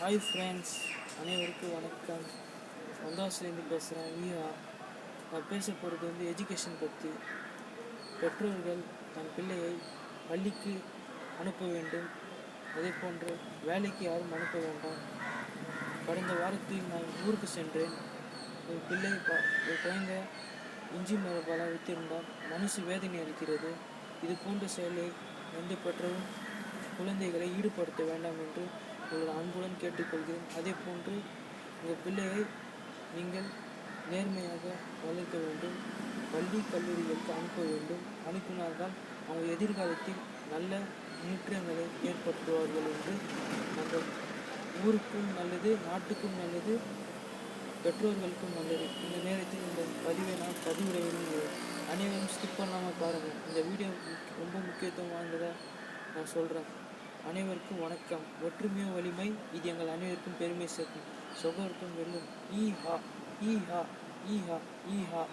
Hi friends அனைவருக்கும் வணக்கம். சந்தோஷ்லேருந்து பேசுகிறேன் ஈயா நான் பேச போகிறது வந்து எஜுகேஷன் பற்றி பெற்றோர்கள் தன் பிள்ளையை பள்ளிக்கு அனுப்ப வேண்டும். அதே போன்று வேலைக்கு யாரும் அனுப்ப வேண்டாம். கடந்த வாரத்தில் நான் ஊருக்கு சென்றேன். ஒரு பிள்ளை ப- ஒரு குழந்தை இஞ்சி மரபாலாக வைத்திருந்தால் மனசு வேதனை அளிக்கிறது. இது போன்ற செயலை எந்த பெற்றோரும் குழந்தைகளை ஈடுபடுத்த வேண்டாம் என்று கேட்டுக்கொள்கிறேன். அதே போன்று உங்கள் பிள்ளையை நீங்கள் நேர்மையாக வளர்க்க வேண்டும். பள்ளி கல்லூரிகளுக்கு அனுப்ப வேண்டும். அனுப்பினால்தான் அவங்க எதிர்காலத்தில் நல்ல முன்னேற்றங்களை ஏற்படுத்துவார்கள் என்று நாங்கள் ஊருக்கும் நல்லது நாட்டுக்கும் நல்லது பெற்றோர்களுக்கும் நல்லது. இந்த நேரத்தில் இந்த பதிவை நான் பதிவிட விரும்புகிறேன். அனைவரும் ஸ்கிப் பண்ணாமல் பாருங்கள் இந்த வீடியோ ரொம்ப முக்கியத்துவம் வாய்ந்ததாக நான் சொல்கிறேன் அனைவருக்கும் வணக்கம். ஒற்றுமையோ வலிமை இது எங்கள் அனைவருக்கும் பெருமை சேர்க்கும். சகோதரத்துவம் வெல்லும். ஈ ஹா ஈஹா ஹா ஹா ஹா